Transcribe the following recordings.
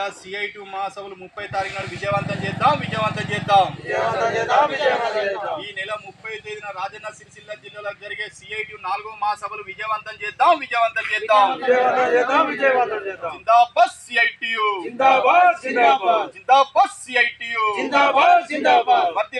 జిల్లా సిఐటి మహాసభలు ముప్పై తారీఖు నాడు విజయవంతం చేద్దాం విజయవంతం చేద్దాం. ఈ నెల ముప్పై తేదీన రాజన్న సిరిసిల్ల జిల్లాలో జరిగే సిఐటి నాలుగో మహాసభలు విజయవంతం చేద్దాం విజయవంతం చేద్దాం. జిందాబాద్ సిఐటియు జిందాబాద్ జిందాబాద్. జిందాబాద్ సిఐటియు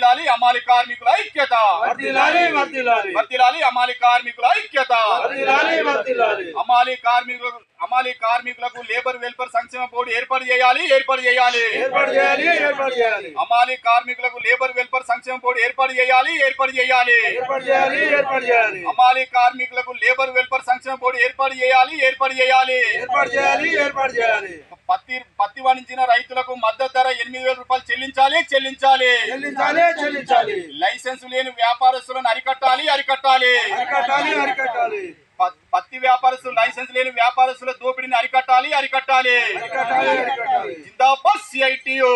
వర్తిలాలి అమాలి కార్మికుల ఐక్యత. వర్దిలాలి వర్దిలాలి. అమాలి కార్మికుల ఐక్యత. వర్దిలాలి వర్దిలాలి. అమాలి కార్మికులకు అమాలి కార్మికులకు లేబర్ వెల్ఫేర్ సంక్షేమ బోర్డు ఏర్పాటు చేయాలి ఏర్పాటు చేయాలి. ఏర్పాటు చేయాలి ఏర్పాటు చేయాలి. అమాలి కార్మికులకు లేబర్ వెల్ఫేర్ సంక్షేమ బోర్డు ఏర్పాటు చేయాలి ఏర్పాటు చేయాలి. ఏర్పాటు చేయాలి ఏర్పాటు చేయాలి. అమాలి కార్మికులకు లేబర్ వెల్ఫేర్ సంక్షేమ బోర్డు ఏర్పాటు చేయాలి ఏర్పాటు చేయాలి. ఏర్పాటు చేయాలి ఏర్పాటు చేయాలి. పత్తి పత్తి పండించిన రైతులకు మద్దతు ధర ఎనిమిది వేల రూపాయలు చెల్లించాలి చెల్లించాలి. చెల్లించాలి చెల్లించాలి. లైసెన్స్ లేని వ్యాపారస్తులను అరికట్టాలి అరికట్టాలి. అరికట్టాలి అరికట్టాలి. పత్తి వ్యాపారస్తులు లైసెన్స్ లేని వ్యాపారస్తుల దోపిడీని అరికట్టాలి అరికట్టాలి. జిందాబాద్ సిఐటియు.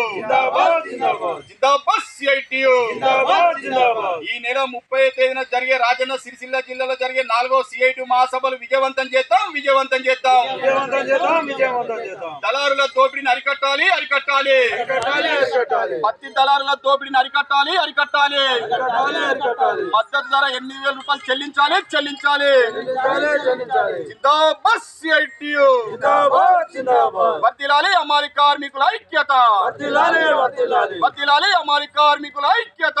జిందాబాద్ సిఐటియు. ఈ నెల ముప్పై తేదీన జరిగే రాజన్న సిరిసిల్ల జిల్లాలో జరిగే నాలుగో సిఐటి మహాసభలు విజయవంతం చేద్దాం విజయవంతం చేద్దాం. విజయవంతం చేద్దాం విజయవంతం చేద్దాం. దళారుల దోపిడీని అరికట్టాలి అరికట్టాలి. పత్తి దళారుల దోపిడీని అరికట్టాలి అరికట్టాలి. మద్దతు ధర ఎనిమిది వేల రూపాయలు చెల్లించాలి చెల్లించాలి. వర్తిలాలి అమాలి కార్మికుల ఐక్యత. వర్తిలాలి అమాలి కార్మికుల ఐక్యత.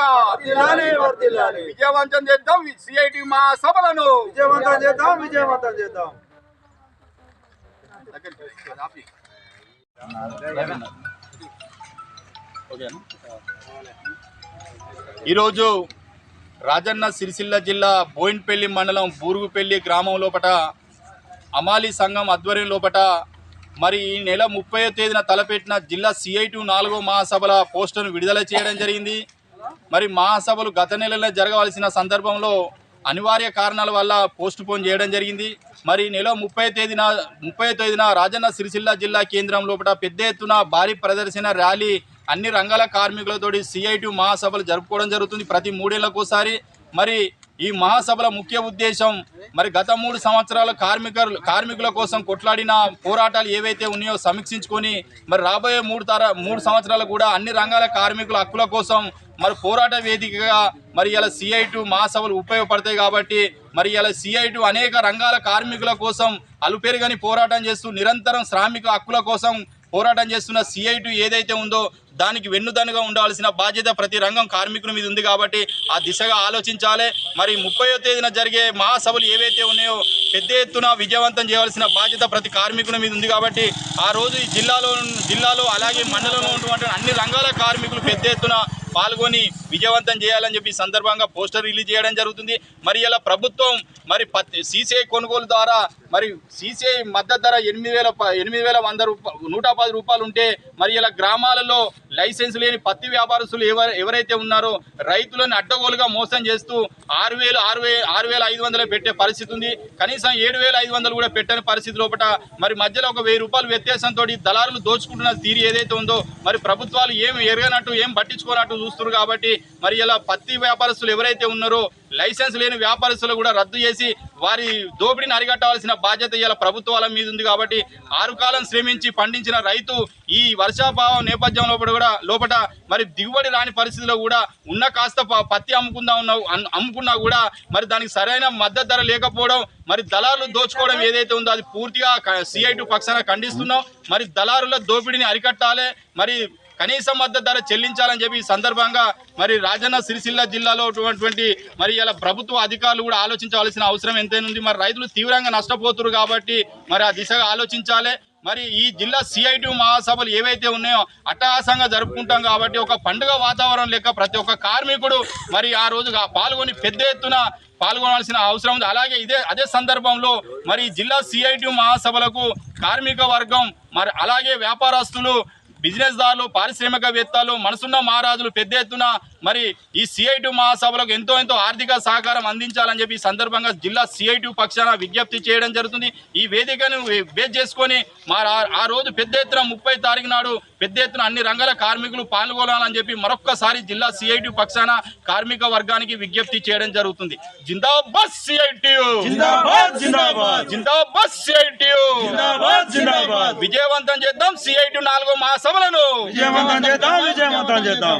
విజయవంతం చేద్దాం సిఐటి మహాసభలను. విజయవంతం చేద్దాం విజయవంతం చేద్దాం. ఈరోజు రాజన్న సిరిసిల్ల జిల్లా బోయిన్పల్లి మండలం బూరుగుపల్లి గ్రామం లోపట అమాలి సంఘం ఆధ్వర్యం లోపట మరి ఈ నెల ముప్పై తేదీన తలపెట్టిన జిల్లా సిఐటు నాలుగో మహాసభల పోస్టును విడుదల చేయడం జరిగింది. మరి మహాసభలు గత నెలలో జరగవలసిన సందర్భంలో అనివార్య కారణాల వల్ల పోస్ట్ పోన్ చేయడం జరిగింది. మరి నెల ముప్పై తేదీన ముప్పై తేదీన రాజన్న సిరిసిల్ల జిల్లా కేంద్రం లోపల పెద్ద ఎత్తున భారీ ప్రదర్శన ర్యాలీ అన్ని రంగాల కార్మికులతోటి సిఐటి మహాసభలు జరుపుకోవడం జరుగుతుంది ప్రతి మూడేళ్ళకు మరి ఈ మహాసభల ముఖ్య ఉద్దేశం మరి గత మూడు సంవత్సరాల కార్మికులు కార్మికుల కోసం కొట్లాడిన పోరాటాలు ఏవైతే ఉన్నాయో సమీక్షించుకొని మరి రాబోయే మూడు తర మూడు సంవత్సరాలు కూడా అన్ని రంగాల కార్మికుల హక్కుల కోసం మరి పోరాట వేదికగా మరి ఇలా సిఐటు మహాసభలు ఉపయోగపడతాయి కాబట్టి మరి ఇలా సిఐటు అనేక రంగాల కార్మికుల కోసం అలుపెరుగని పోరాటం చేస్తూ నిరంతరం శ్రామిక హక్కుల కోసం పోరాటం చేస్తున్న సిఐటు ఏదైతే ఉందో దానికి వెన్నుదన్నుగా ఉండాల్సిన బాధ్యత ప్రతి రంగం కార్మికుల మీద ఉంది కాబట్టి ఆ దిశగా ఆలోచించాలి. మరి ముప్పయో తేదీన జరిగే మహాసభలు ఏవైతే ఉన్నాయో పెద్ద ఎత్తున విజయవంతం చేయాల్సిన బాధ్యత ప్రతి కార్మికుల మీద ఉంది కాబట్టి ఆ రోజు ఈ జిల్లాలో జిల్లాలో అలాగే మండలంలో ఉన్నటువంటి అన్ని రంగాల కార్మికులు పెద్ద ఎత్తున పాల్గొని విజయవంతం చేయాలని చెప్పి సందర్భంగా పోస్టర్ రిలీజ్ చేయడం జరుగుతుంది. మరి ఇలా ప్రభుత్వం మరి పత్తి సీసీఐ కొనుగోలు ద్వారా మరి సీసీఐ మద్దతు ధర ఎనిమిది వేల ఎనిమిది వేల వంద రూపాయలు నూట పది రూపాయలు ఉంటే మరి ఇలా గ్రామాలలో లైసెన్స్ లేని పత్తి వ్యాపారస్తులు ఎవరు ఎవరైతే ఉన్నారో రైతులను అడ్డగోలుగా మోసం చేస్తూ ఆరు వేలు ఆరు వే ఆరు వేల ఐదు వందలు పెట్టే పరిస్థితి ఉంది. కనీసం ఏడు వేల ఐదు వందలు కూడా పెట్టని పరిస్థితి లోపల మరి మధ్యలో ఒక వెయ్యి రూపాయలు వ్యత్యాసంతో దళారులు దోచుకుంటున్న తీరు ఏదైతే ఉందో మరి ప్రభుత్వాలు ఏం ఎరగనట్టు ఏం పట్టించుకోనట్టు చూస్తున్నారు కాబట్టి మరి ఇలా పత్తి వ్యాపారస్తులు ఎవరైతే ఉన్నారో లైసెన్స్ లేని వ్యాపారస్తులు కూడా రద్దు చేసి వారి దోపిడీని అరికట్టవలసిన బాధ్యత ఇలా ప్రభుత్వాల మీద ఉంది కాబట్టి ఆరు కాలం శ్రమించి పండించిన రైతు ఈ వర్షాభావం నేపథ్యం లోపల కూడా లోపల మరి దిగుబడి రాని పరిస్థితిలో కూడా ఉన్న కాస్త ప- పత్తి అమ్ముకుందా ఉన్న అమ్ముకున్నా కూడా మరి దానికి సరైన మద్దతు ధర లేకపోవడం మరి దళారులు దోచుకోవడం ఏదైతే ఉందో అది పూర్తిగా సిఐటి పక్షాన ఖండిస్తున్నాం. మరి దళారుల దోపిడీని అరికట్టాలి మరి కనీస మద్దతు ధర చెల్లించాలని చెప్పి ఈ సందర్భంగా మరి రాజన్న సిరిసిల్ల జిల్లాలో ఉన్నటువంటి మరి ఇలా ప్రభుత్వ అధికారులు కూడా ఆలోచించవలసిన అవసరం ఎంతైనా ఉంది. మరి రైతులు తీవ్రంగా నష్టపోతున్నారు కాబట్టి మరి ఆ దిశగా ఆలోచించాలి. మరి ఈ జిల్లా సిఐటి మహాసభలు ఏవైతే ఉన్నాయో అట్టహాసంగా జరుపుకుంటాం కాబట్టి ఒక పండుగ వాతావరణం లెక్క ప్రతి ఒక్క కార్మికుడు మరి ఆ రోజు పాల్గొని పెద్ద ఎత్తున పాల్గొనాల్సిన అవసరం ఉంది. అలాగే ఇదే అదే సందర్భంలో మరి జిల్లా సిఐటి మహాసభలకు కార్మిక వర్గం మరి అలాగే వ్యాపారస్తులు బిజినెస్ దారులు పారిశ్రామికవేత్తలు మనసున్న మహారాజులు పెద్ద ఎత్తున మరి ఈ సిఐటి మహాసభలకు ఎంతో ఎంతో ఆర్థిక సహకారం అందించాలని చెప్పి ఈ సందర్భంగా జిల్లా సిఐటి పక్షాన విజ్ఞప్తి చేయడం జరుగుతుంది. ఈ వేదికను బేస్ చేసుకొని మా ఆ- రోజు పెద్ద ఎత్తున ముప్పై తారీఖు నాడు పెద్ద ఎత్తున అన్ని రంగాల కార్మికులు పాల్గొనాలని చెప్పి మరొక్కసారి జిల్లా సిఐటి పక్షాన కార్మిక వర్గానికి విజ్ఞప్తి చేయడం జరుగుతుంది. జిందాబాద్ సిఐటి జిందాబాద్ జిందాబాద్. సిఐటియు జిందాబాద్ జిందాబాద్. విజయవంతం చేద్దాం సిఐటి నాలుగో మహాసభలను. విజయవంతం చేద్దాం విజయవంతం చేద్దాం.